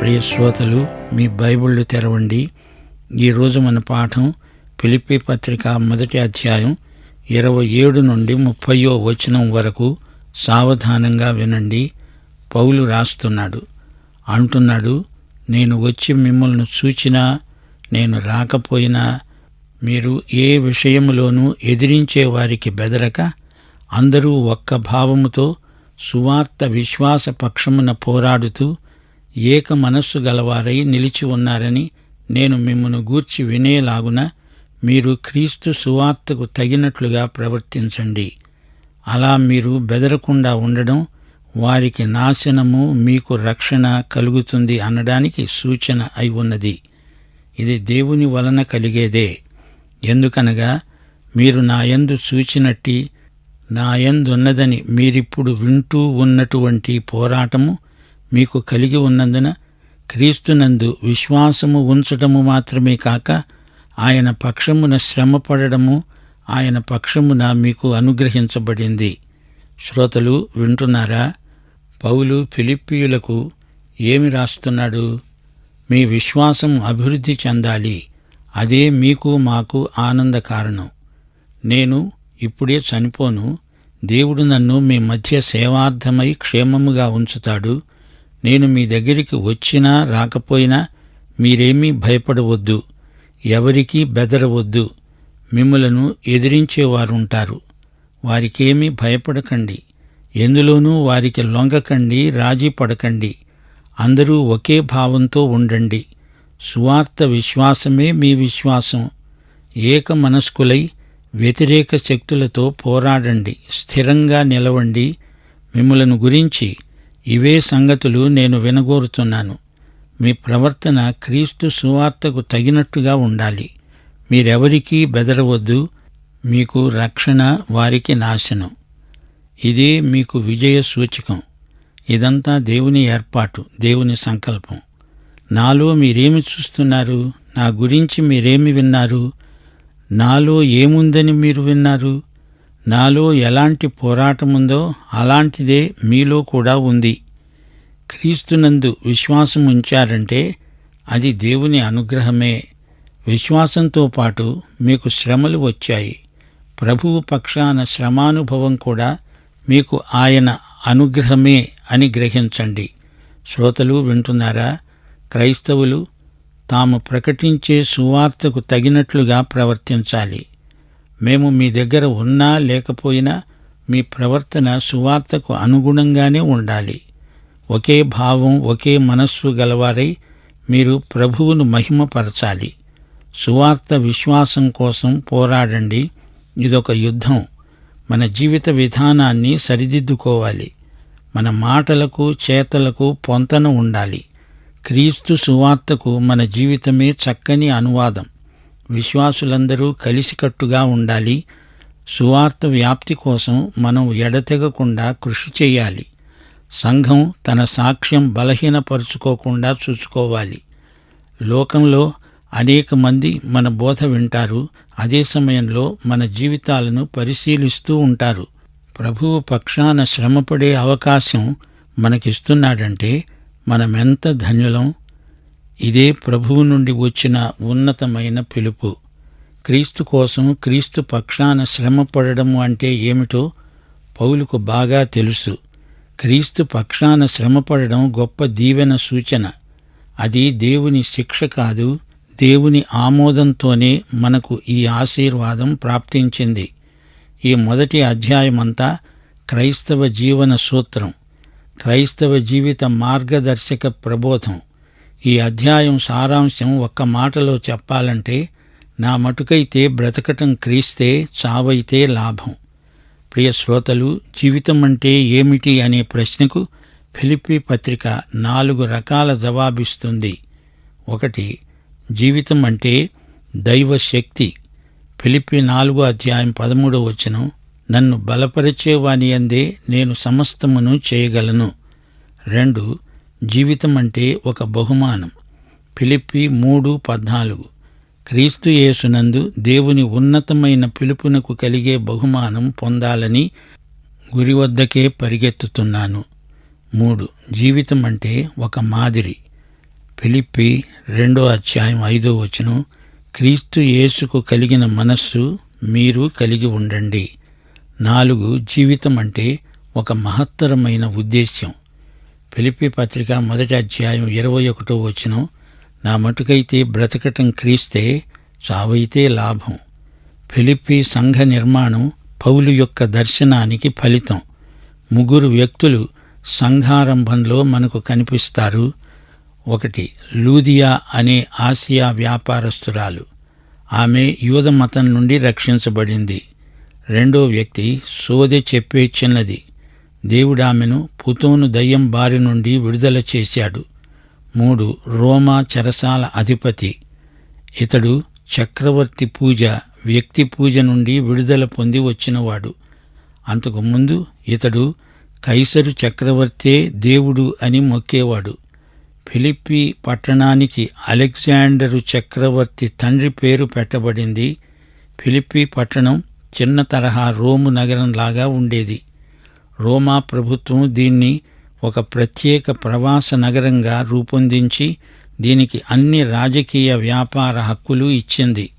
ప్రియ శ్రోతలు మీ బైబిళ్ళు తెరవండి. ఈరోజు మన పాఠం పిలిపి పత్రిక మొదటి అధ్యాయం ఇరవై ఏడు నుండి ముప్పయో వచనం వరకు సావధానంగా వినండి. పౌలు రాస్తున్నాడు. అంటున్నాడు నేను వచ్చి మిమ్మల్ని చూచినా నేను రాకపోయినా మీరు ఏ విషయములోనూ ఎదిరించే వారికి బెదరక అందరూ ఒక్క భావముతో సువార్త విశ్వాస పక్షమున పోరాడుతూ ఏక మనస్సు గలవారై నిలిచి ఉన్నారని నేను మిమ్మను గూర్చి వినేలాగున మీరు క్రీస్తు సువార్తకు తగినట్లుగా ప్రవర్తించండి. అలా మీరు బెదరకుండా ఉండడం వారికి నాశనము మీకు రక్షణ కలుగుతుంది అనడానికి సూచన అయి ఉన్నది. ఇది దేవుని వలన కలిగేదే. ఎందుకనగా మీరు నా యందు నాయందున్నదని నా మీరిప్పుడు వింటూ ఉన్నటువంటి పోరాటము మీకు కలిగి ఉన్నందున క్రీస్తునందు విశ్వాసము ఉంచటము మాత్రమే కాక ఆయన పక్షమున శ్రమపడము ఆయన పక్షమున మీకు అనుగ్రహించబడింది. శ్రోతలు వింటున్నారా? పౌలు ఫిలిప్పీయులకు ఏమి రాస్తున్నాడు? మీ విశ్వాసం అభివృద్ధి చెందాలి. అదే మీకు మాకు ఆనంద కారణం. నేను ఇప్పుడే చనిపోను. దేవుడు నన్ను మీ మధ్య సేవార్థమై క్షేమముగా ఉంచుతాడు. నేను మీ దగ్గరికి వచ్చినా రాకపోయినా మీరేమీ భయపడవద్దు. ఎవరికీ బెదరవద్దు. మిమ్మలను ఎదిరించేవారుంటారు. వారికేమీ భయపడకండి. ఎందులోనూ వారికి లొంగకండి రాజీ పడకండి. అందరూ ఒకే భావంతో ఉండండి. సువార్త విశ్వాసమే మీ విశ్వాసం. ఏక మనస్కులై వ్యతిరేక శక్తులతో పోరాడండి. స్థిరంగా నిలవండి. మిమ్మలను గురించి ఇవే సంగతులు నేను వినగోరుతున్నాను. మీ ప్రవర్తన క్రీస్తు సువార్తకు తగినట్టుగా ఉండాలి. మీరెవరికీ బెదరవద్దు. మీకు రక్షణ వారికి నాశనం. ఇదే మీకు విజయ సూచకం. ఇదంతా దేవుని ఏర్పాటు దేవుని సంకల్పం. నాలో మీరేమి చూస్తున్నారు? నా గురించి మీరేమి విన్నారు? నాలో ఏముందని మీరు విన్నారు? నాలో ఎలాంటి పోరాటముందో అలాంటిదే మీలో కూడా ఉంది. క్రీస్తునందు విశ్వాసం ఉంచారంటే అది దేవుని అనుగ్రహమే. విశ్వాసంతో పాటు మీకు శ్రమలు వచ్చాయి. ప్రభువు పక్షాన శ్రమానుభవం కూడా మీకు ఆయన అనుగ్రహమే అని గ్రహించండి. శ్రోతలు వింటున్నారా? క్రైస్తవులు తాము ప్రకటించే సువార్తకు తగినట్లుగా ప్రవర్తించాలి. మేము మీ దగ్గర ఉన్నా లేకపోయినా మీ ప్రవర్తన సువార్తకు అనుగుణంగానే ఉండాలి. ఒకే భావం ఒకే మనస్సు గలవారై మీరు ప్రభువును మహిమపరచాలి. సువార్త విశ్వాసం కోసం పోరాడండి. ఇదొక యుద్ధం. మన జీవిత విధానాన్ని సరిదిద్దుకోవాలి. మన మాటలకు చేతలకు పొంతన ఉండాలి. క్రీస్తు సువార్తకు మన జీవితమే చక్కని అనువాదం. విశ్వాసులందరూ కలిసికట్టుగా ఉండాలి. సువార్త వ్యాప్తి కోసం మనం ఎడతెగకుండా కృషి చేయాలి. సంఘం తన సాక్ష్యం బలహీనపరుచుకోకుండా చూసుకోవాలి. లోకంలో అనేక మంది మన బోధ వింటారు. అదే సమయంలో మన జీవితాలను పరిశీలిస్తూ ఉంటారు. ప్రభువు పక్షాన శ్రమపడే అవకాశం మనకిస్తున్నాడంటే మనమెంత ధన్యులం ఇదే ప్రభువు నుండి వచ్చిన ఉన్నతమైన పిలుపు. క్రీస్తు కోసం క్రీస్తు పక్షాన శ్రమపడడం అంటే ఏమిటో పౌలుకు బాగా తెలుసు. క్రీస్తు పక్షాన శ్రమపడడం గొప్ప దీవెన సూచన. అది దేవుని శిక్ష కాదు దేవుని ఆమోదంతోనే మనకు ఈ ఆశీర్వాదం ప్రాప్తించింది. ఈ మొదటి అధ్యాయమంతా క్రైస్తవ జీవన సూత్రం. క్రైస్తవ జీవిత మార్గదర్శక ప్రబోధం. ఈ అధ్యాయం సారాంశం ఒక్క మాటలో చెప్పాలంటే నా మటుకైతే బ్రతకటం క్రీస్తే చావైతే లాభం. ప్రియ శ్రోతలు జీవితం అంటే ఏమిటి అనే ప్రశ్నకు ఫిలిపి పత్రిక నాలుగు రకాల జవాబిస్తుంది. ఒకటి జీవితం అంటే దైవ శక్తి నాలుగో అధ్యాయం పదమూడో వచనం నన్ను బలపరిచేవాని అందే నేను సమస్తమును చేయగలను. రెండు జీవితం అంటే ఒక బహుమానం. ఫిలిప్పి మూడు పద్నాలుగు. క్రీస్తు యేసునందు దేవుని ఉన్నతమైన పిలుపునకు కలిగే బహుమానం పొందాలని గురి వద్దకే పరిగెత్తుతున్నాను. మూడు. జీవితం అంటే ఒక మాదిరి. ఫిలిప్పి రెండో అధ్యాయం ఐదో వచనం క్రీస్తు యేసుకు కలిగిన మనస్సు మీరు కలిగి ఉండండి. నాలుగు. జీవితం అంటే ఒక మహత్తరమైన ఉద్దేశ్యం. ఫిలిపి పత్రిక మొదటి అధ్యాయం ఇరవై ఒకటో వచనం నా మటుకైతే బ్రతకటం క్రీస్తే చావైతే లాభం. ఫిలిప్పి సంఘ నిర్మాణం పౌలు యొక్క దర్శనానికి ఫలితం. ముగ్గురు వ్యక్తులు సంఘారంభంలో మనకు కనిపిస్తారు. ఒకటి లూదియా అనే ఆసియా వ్యాపారస్తురాలు. ఆమె యూద మతం నుండి రక్షించబడింది. రెండో వ్యక్తి సోదె చెప్పే చిన్నది. దేవుడామెను పుతోను దయ్యం బారి నుండి విడుదల చేశాడు. మూడు రోమా చెరసాల అధిపతి. ఇతడు చక్రవర్తి పూజ వ్యక్తి పూజ నుండి విడుదల పొంది వచ్చినవాడు. అంతకుముందు ఇతడు కైసరు చక్రవర్తే దేవుడు అని మొక్కేవాడు. ఫిలిప్పి పట్టణానికి అలెగ్జాండరు చక్రవర్తి తండ్రి పేరు పెట్టబడింది. ఫిలిప్పి పట్టణం చిన్న తరహా రోము నగరంలాగా ఉండేది. రోమా ప్రభుత్వం దీన్ని ఒక ప్రత్యేక ప్రవాస నగరంగా రూపొందించి దీనికి అన్ని రాజకీయ వ్యాపార హక్కులు ఇచ్చింది.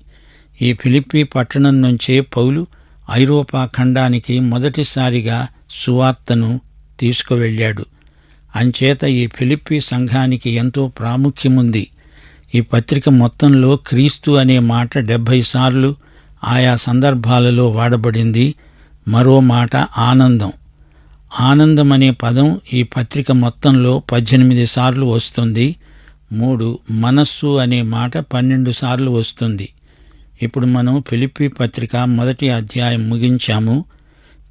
ఈ ఫిలిప్పి పట్టణం నుంచే పౌలు ఐరోపా ఖండానికి మొదటిసారిగా సువార్తను తీసుకువెళ్ళాడు. అంచేత ఈ ఫిలిప్పి సంఘానికి ఎంతో ప్రాముఖ్యముంది. ఈ పత్రిక మొత్తంలో క్రీస్తు అనే మాట డెబ్భై సార్లు ఆయా సందర్భాలలో వాడబడింది. మరో మాట ఆనందం. ఆనందం అనే పదం ఈ పత్రిక మొత్తంలో పద్దెనిమిది సార్లు వస్తుంది. మూడు మనస్సు అనే మాట పన్నెండు సార్లు వస్తుంది. ఇప్పుడు మనం ఫిలిప్పి పత్రిక మొదటి అధ్యాయం ముగించాము.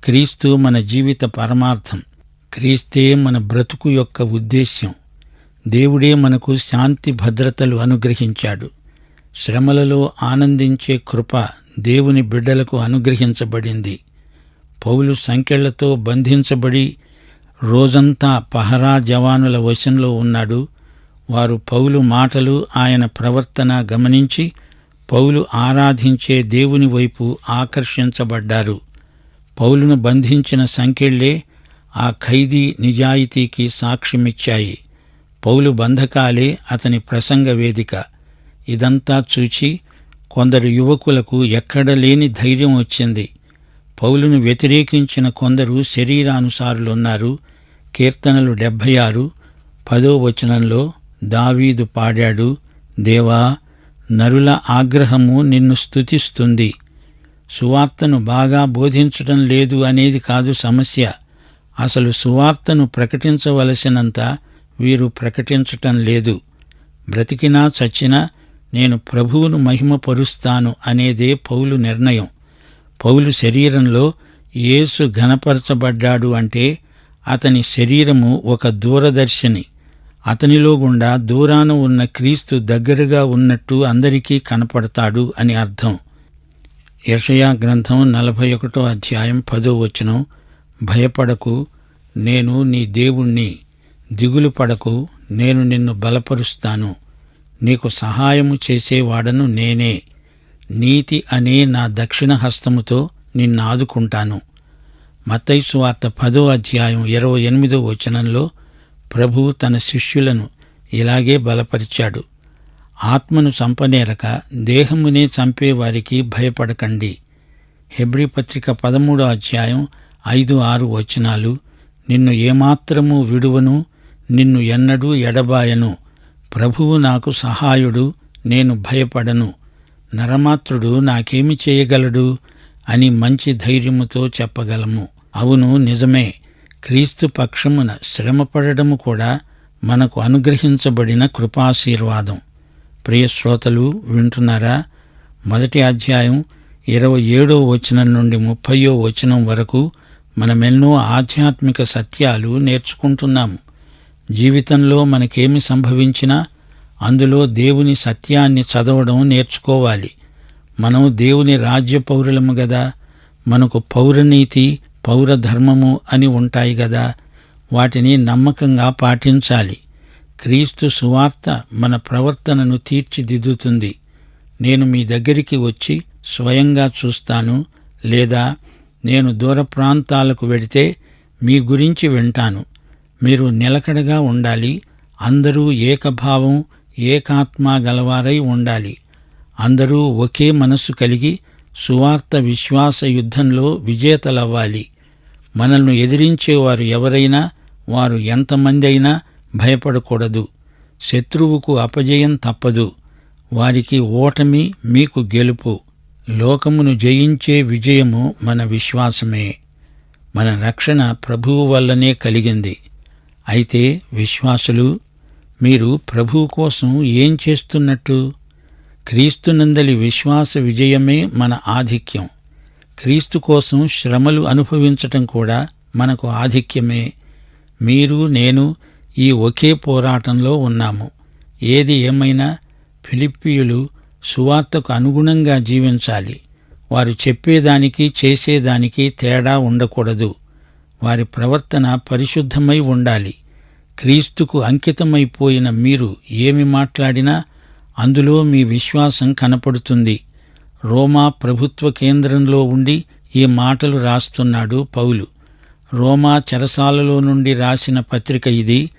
క్రీస్తు మన జీవిత పరమార్థం. క్రీస్తే మన బ్రతుకు యొక్క ఉద్దేశ్యం. దేవుడే మనకు శాంతి భద్రతలు అనుగ్రహించాడు. శ్రమలలో ఆనందించే కృప దేవుని బిడ్డలకు అనుగ్రహించబడింది. పౌలు సంకెళ్ళతో బంధించబడి రోజంతా పహరా జవానుల వశంలో ఉన్నాడు. వారు పౌలు మాటలు ఆయన ప్రవర్తన గమనించి పౌలు ఆరాధించే దేవుని వైపు ఆకర్షించబడ్డారు. పౌలును బంధించిన సంఖ్యళ్ళే ఆ ఖైదీ నిజాయితీకి సాక్ష్యమిచ్చాయి. పౌలు బంధకాలే అతని ప్రసంగ వేదిక. ఇదంతా చూచి కొందరు యువకులకు ఎక్కడ లేని ధైర్యం వచ్చింది. పౌలును వ్యతిరేకించిన కొందరు శరీరానుసారులున్నారు. కీర్తనలు డెబ్భై ఆరు పదో వచనంలో దావీదు పాడాడు దేవా నరుల ఆగ్రహము నిన్ను స్తుతిస్తుంది. సువార్తను బాగా బోధించటం లేదు అనేది కాదు సమస్య. అసలు సువార్తను ప్రకటించవలసినంత వీరు ప్రకటించటం లేదు. బ్రతికినా చచ్చినా నేను ప్రభువును మహిమపరుస్తాను అనేదే పౌలు నిర్ణయం. పౌలు శరీరంలో యేసు ఘనపరచబడ్డాడు అంటే అతని శరీరము ఒక దూరదర్శిని. అతనిలో గుండా దూరాన ఉన్న క్రీస్తు దగ్గరగా ఉన్నట్టు అందరికీ కనపడతాడు అని అర్థం. యషయా గ్రంథం నలభై ఒకటో అధ్యాయం పదో వచనం భయపడకు నేను నీ దేవుణ్ణి దిగులు పడకు నేను నిన్ను బలపరుస్తాను. నీకు సహాయము చేసేవాడను నేనే. నీతి అనే నా దక్షిణ హస్తముతో నిన్నాదుకుంటాను. మత్తైసు వార్త పదో అధ్యాయం ఇరవై ఎనిమిదో వచనంలో ప్రభు తన శిష్యులను ఇలాగే బలపరిచాడు. ఆత్మను చంపనేరక దేహమునే చంపేవారికి భయపడకండి. హెబ్రి పత్రిక పదమూడో అధ్యాయం ఐదు ఆరు వచనాలు నిన్ను ఏమాత్రము విడువను నిన్ను ఎన్నడూ ఎడబాయను. ప్రభువు నాకు సహాయుడు నేను భయపడను. నరమాత్రుడు నాకేమి చేయగలడు? అని మంచి ధైర్యముతో చెప్పగలము. అవును నిజమే. క్రీస్తు పక్షమున శ్రమపడము కూడా మనకు అనుగ్రహించబడిన కృపాశీర్వాదం. ప్రియశ్రోతలు వింటున్నారా? మొదటి అధ్యాయం ఇరవై ఏడో వచనం నుండి ముప్పయో వచనం వరకు మనమెన్నో ఆధ్యాత్మిక సత్యాలు నేర్చుకుంటున్నాము. జీవితంలో మనకేమి సంభవించినా అందులో దేవుని సత్యాన్ని చదవడం నేర్చుకోవాలి. మనం దేవుని రాజ్య పౌరులము గదా మనకు పౌరనీతి పౌరధర్మము అని ఉంటాయి గదా వాటిని నమ్మకంగా పాటించాలి. క్రీస్తు సువార్త మన ప్రవర్తనను తీర్చిదిద్దుతుంది. నేను మీ దగ్గరికి వచ్చి స్వయంగా చూస్తాను లేదా నేను దూర ప్రాంతాలకు వెడితే మీ గురించి వింటాను. మీరు నిలకడగా ఉండాలి. అందరూ ఏకభావం ఏకాత్మ గలవారై ఉండాలి. అందరూ ఒకే మనస్సు కలిగి సువార్త విశ్వాస యుద్ధంలో విజేతలవ్వాలి. మనల్ని ఎదిరించేవారు ఎవరైనా వారు ఎంతమంది అయినా భయపడకూడదు. శత్రువుకు అపజయం తప్పదు. వారికి ఓటమి మీకు గెలుపు. లోకమును జయించే విజయము మన విశ్వాసమే. మన రక్షణ ప్రభువు వల్లనే కలిగింది. అయితే విశ్వాసులు మీరు ప్రభువు కోసం ఏం చేస్తున్నట్టు? క్రీస్తునందలి విశ్వాస విజయమే మన ఆధిక్యం. క్రీస్తు కోసం శ్రమలు అనుభవించటం కూడా మనకు ఆధిక్యమే. మీరు నేను ఈ ఒకే పోరాటంలో ఉన్నాము. ఏది ఏమైనా ఫిలిప్పీయులు సువార్తకు అనుగుణంగా జీవించాలి. వారు చెప్పేదానికి చేసేదానికి తేడా ఉండకూడదు. వారి ప్రవర్తన పరిశుద్ధమై ఉండాలి. క్రీస్తుకు అంకితమైపోయిన మీరు ఏమి మాట్లాడినా అందులో మీ విశ్వాసం కనపడుతుంది. రోమా ప్రభుత్వ కేంద్రంలో ఉండి ఈ మాటలు రాస్తున్నాడు పౌలు. రోమా చెరసాలలో నుండి రాసిన పత్రిక ఇది.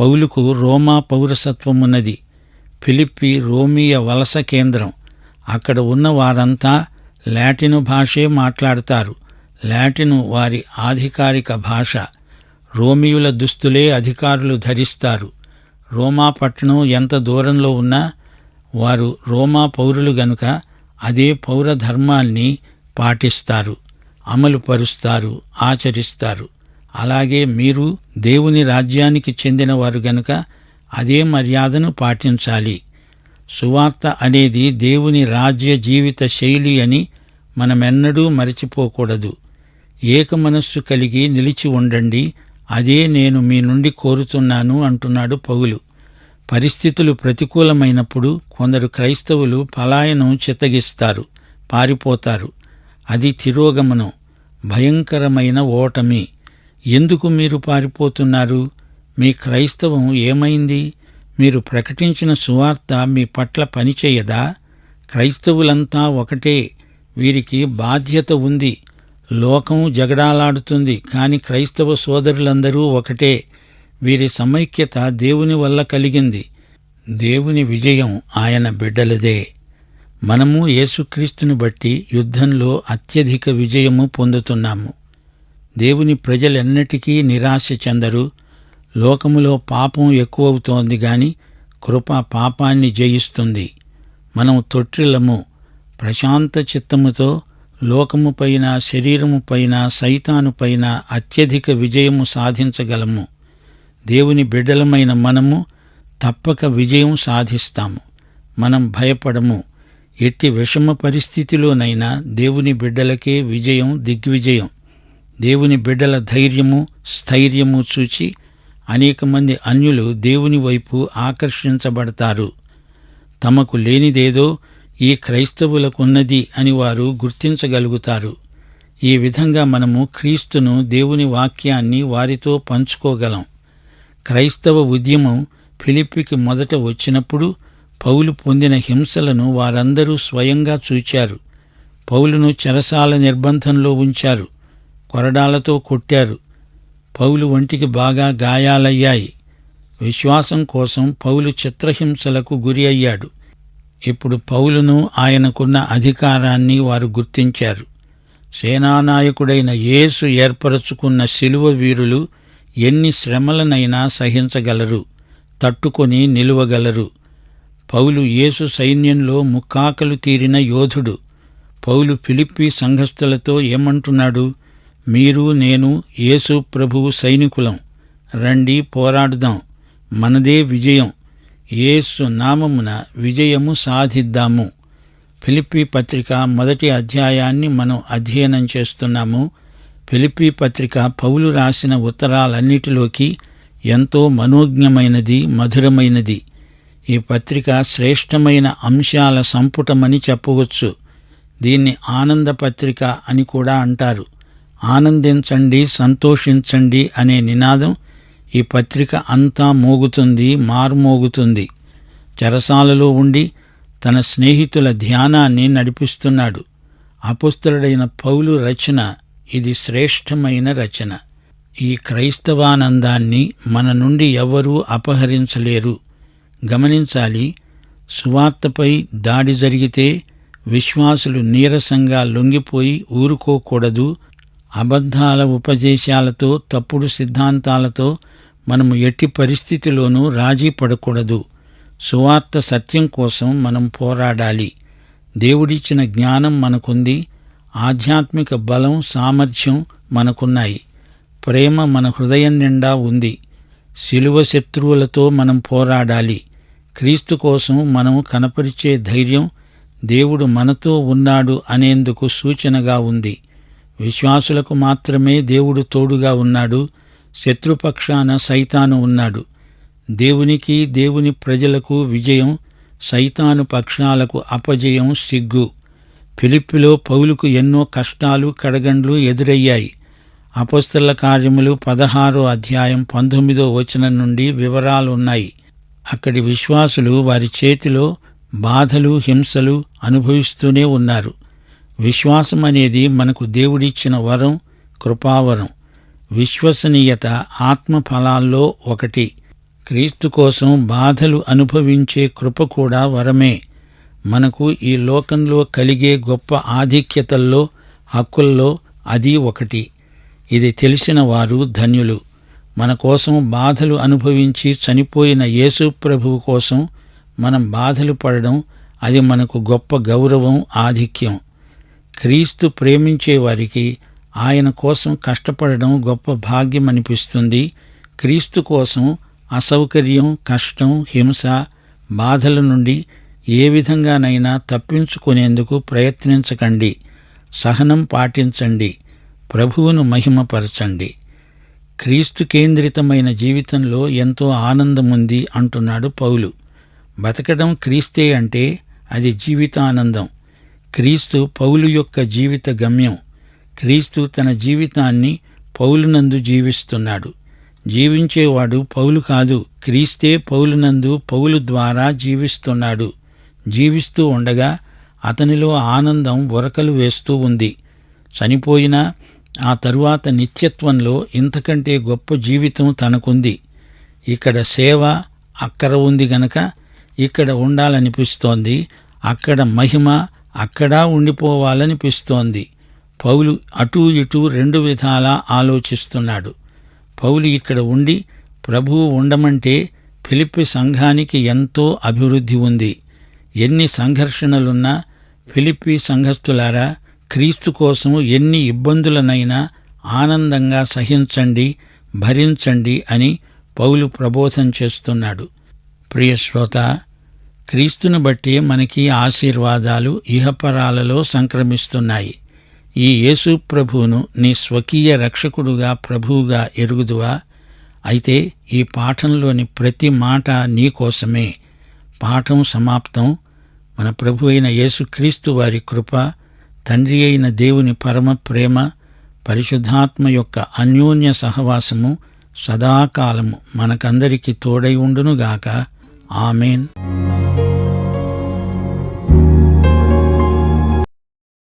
పౌలుకు రోమా పౌరసత్వమున్నది. ఫిలిప్పి రోమియ వలస కేంద్రం. అక్కడ ఉన్న వారంతా లాటిను భాషే మాట్లాడతారు. లాటిను వారి ఆధికారిక భాష. రోమియుల దుస్తులే అధికారులు ధరిస్తారు. రోమా పట్టణం ఎంత దూరంలో ఉన్నా వారు రోమా పౌరులు గనుక అదే పౌర ధర్మాల్ని పాటిస్తారు అమలు పరుస్తారు ఆచరిస్తారు. అలాగే మీరు దేవుని రాజ్యానికి చెందినవారు గనుక అదే మర్యాదను పాటించాలి. సువార్త అనేది దేవుని రాజ్య జీవిత శైలి అని మనమెన్నడూ మరచిపోకూడదు. ఏక మనస్సు కలిగి నిలిచి ఉండండి అదే నేను మీ నుండి కోరుతున్నాను అంటున్నాడు పౌలు. పరిస్థితులు ప్రతికూలమైనప్పుడు కొందరు క్రైస్తవులు పలాయనం చిత్తగిస్తారు పారిపోతారు. అది తిరోగమనం భయంకరమైన ఓటమి. ఎందుకు మీరు పారిపోతున్నారు? మీ క్రైస్తవం ఏమైంది? మీరు ప్రకటించిన సువార్త మీ పట్ల పనిచేయదా? క్రైస్తవులంతా ఒకటే వీరికి బాధ్యత ఉంది. లోకం జగడాలాడుతుంది కాని క్రైస్తవ సోదరులందరూ ఒకటే. వీరి సమైక్యత దేవుని వల్ల కలిగింది. దేవుని విజయం ఆయన బిడ్డలదే. మనము యేసుక్రీస్తుని బట్టి యుద్ధంలో అత్యధిక విజయము పొందుతున్నాము. దేవుని ప్రజలెన్నటికీ నిరాశ చెందరు. లోకములో పాపం ఎక్కువవుతోంది గాని కృప పాపాన్ని జయిస్తుంది. మనం తొట్టిల్లము ప్రశాంత చిత్తముతో లోకము పైన శరీరము పైన సైతాను పైన అత్యధిక విజయము సాధించగలము. దేవుని బిడ్డలమైన మనము తప్పక విజయం సాధిస్తాము. మనం భయపడము. ఎట్టి విషమ పరిస్థితిలోనైనా దేవుని బిడ్డలకే విజయం దిగ్విజయం. దేవుని బిడ్డల ధైర్యము స్థైర్యము చూచి అనేక మంది అన్యులు దేవుని వైపు ఆకర్షించబడతారు. తమకు లేనిదేదో ఈ క్రైస్తవులకున్నది అని వారు గుర్తించగలుగుతారు. ఈ విధంగా మనము క్రీస్తును దేవుని వాక్యాన్ని వారితో పంచుకోగలం. క్రైస్తవ ఉద్యమం ఫిలిప్పికి మొదట వచ్చినప్పుడు పౌలు పొందిన హింసలను వారందరూ స్వయంగా చూచారు. పౌలును చెరసాల నిర్బంధంలో ఉంచారు. కొరడాలతో కొట్టారు. పౌలు ఒంటికి బాగా గాయాలయ్యాయి. విశ్వాసం కోసం పౌలు చిత్రహింసలకు గురి అయ్యాడు. ఇప్పుడు పౌలును ఆయనకున్న అధికారాన్ని వారు గుర్తించారు. సేనానాయకుడైన యేసు ఏర్పరచుకున్న శిలువ వీరులు ఎన్ని శ్రమలనైనా సహించగలరు తట్టుకొని నిలువగలరు. పౌలు యేసు సైన్యంలో ముక్కాకలు తీరిన యోధుడు. పౌలు ఫిలిప్పి సంఘస్థులతో ఏమంటున్నాడు? మీరు నేను యేసు ప్రభువు సైనికులం. రండి పోరాడుదాం. మనదే విజయం. యేసు నామమున విజయము సాధిద్దాము. ఫిలిప్పి పత్రిక మొదటి అధ్యాయాన్ని మనం అధ్యయనం చేస్తున్నాము. ఫిలిప్పి పత్రిక పౌలు రాసిన ఉత్తరాలన్నిటిలోకి ఎంతో మనోజ్ఞమైనది మధురమైనది. ఈ పత్రిక శ్రేష్టమైన అంశాల సంపుటమని చెప్పవచ్చు. దీన్ని ఆనంద పత్రిక అని కూడా అంటారు. ఆనందించండి సంతోషించండి అనే నినాదం ఈ పత్రిక అంతా మోగుతుంది మార్మోగుతుంది. చెరసాలలో ఉండి తన స్నేహితుల ధ్యానాన్ని నడిపిస్తున్నాడు. అపుస్తలుడైన పౌలు రచన ఇది శ్రేష్టమైన రచన. ఈ క్రైస్తవానందాన్ని మన నుండి ఎవ్వరూ అపహరించలేరు. గమనించాలి సువార్తపై దాడి జరిగితే విశ్వాసులు నీరసంగా లొంగిపోయి ఊరుకోకూడదు. అబద్ధాల ఉపదేశాలతో తప్పుడు సిద్ధాంతాలతో మనము ఎట్టి పరిస్థితిలోనూ రాజీ పడకూడదు. సువార్త సత్యం కోసం మనం పోరాడాలి. దేవుడిచ్చిన జ్ఞానం మనకుంది. ఆధ్యాత్మిక బలం సామర్థ్యం మనకున్నాయి. ప్రేమ మన హృదయం నిండా ఉంది. శిలువ శత్రువులతో మనం పోరాడాలి. క్రీస్తు కోసం మనం కనపరిచే ధైర్యం దేవుడు మనతో ఉన్నాడు అనేందుకు సూచనగా ఉంది. విశ్వాసులకు మాత్రమే దేవుడు తోడుగా ఉన్నాడు. శత్రుపక్షాన సైతాను ఉన్నాడు. దేవునికి దేవుని ప్రజలకు విజయం సైతాను పక్షాలకు అపజయం సిగ్గు. ఫిలిప్పిలో పౌలుకు ఎన్నో కష్టాలు కడగండ్లు ఎదురయ్యాయి. అపస్తుల కార్యములు పదహారో అధ్యాయం పంతొమ్మిదో వచనం నుండి వివరాలు ఉన్నాయి అక్కడి విశ్వాసులు వారి చేతిలో బాధలు హింసలు అనుభవిస్తూనే ఉన్నారు. విశ్వాసం అనేది మనకు దేవుడిచ్చిన వరం కృపావరం. విశ్వసనీయత ఆత్మ ఫలాల్లో ఒకటి. క్రీస్తు కోసం బాధలు అనుభవించే కృప కూడా వరమే. మనకు ఈ లోకంలో కలిగే గొప్ప ఆధిక్యతల్లో హక్కుల్లో అది ఒకటి. ఇది తెలిసిన వారు ధన్యులు. మన కోసం బాధలు అనుభవించి చనిపోయిన యేసు ప్రభువు కోసం మనం బాధలు పడడం అది మనకు గొప్ప గౌరవం ఆధిక్యం. క్రీస్తు ప్రేమించే వారికి ఆయన కోసం కష్టపడడం గొప్ప భాగ్యం అనిపిస్తుంది క్రీస్తు కోసం అసౌకర్యం కష్టం హింస బాధల నుండి ఏ విధంగానైనా తప్పించుకునేందుకు ప్రయత్నించకండి. సహనం పాటించండి. ప్రభువును మహిమపరచండి. క్రీస్తు కేంద్రితమైన జీవితంలో ఎంతో ఆనందముంది అంటున్నాడు పౌలు. బతకడం క్రీస్తే అంటే అది జీవితానందం. క్రీస్తు పౌలు యొక్క జీవిత గమ్యం. క్రీస్తు తన జీవితాన్ని పౌలునందు జీవిస్తున్నాడు. జీవించేవాడు పౌలు కాదు క్రీస్తే పౌలునందు పౌలు ద్వారా జీవిస్తున్నాడు. జీవిస్తూ ఉండగా అతనిలో ఆనందం ఉరకలు వేస్తూ ఉంది. చనిపోయినా ఆ తరువాత నిత్యత్వంలో ఇంతకంటే గొప్ప జీవితం తనకుంది. ఇక్కడ సేవ అక్కర ఉంది గనక ఇక్కడ ఉండాలనిపిస్తోంది అక్కడ మహిమ అక్కడా ఉండిపోవాలనిపిస్తోంది. పౌలు అటూ ఇటూ రెండు విధాలా ఆలోచిస్తున్నాడు. పౌలు ఇక్కడ ఉండి ప్రభువు ఉండమంటే ఫిలిప్పి సంఘానికి ఎంతో అభివృద్ధి ఉంది. ఎన్ని సంఘర్షణలున్నా ఫిలిప్పి సంఘస్థులారా క్రీస్తు కోసం ఎన్ని ఇబ్బందులనైనా ఆనందంగా సహించండి భరించండి అని పౌలు ప్రబోధం చేస్తున్నాడు. ప్రియ శ్రోత క్రీస్తును బట్టి మనకి ఆశీర్వాదాలు ఇహపరాలలో సంక్రమిస్తున్నాయి. ఈ యేసు ప్రభువును నీ స్వకీయ రక్షకుడుగా ప్రభువుగా ఎరుగుదువా? అయితే ఈ పాఠంలోని ప్రతి మాట నీకోసమే పాఠం సమాప్తం. మన ప్రభు అయిన యేసుక్రీస్తు వారి కృప తండ్రి అయిన దేవుని పరమ ప్రేమ పరిశుద్ధాత్మ యొక్క అన్యోన్య సహవాసము సదాకాలము మనకందరికీ తోడై ఉండునుగాక. ఆమెన్.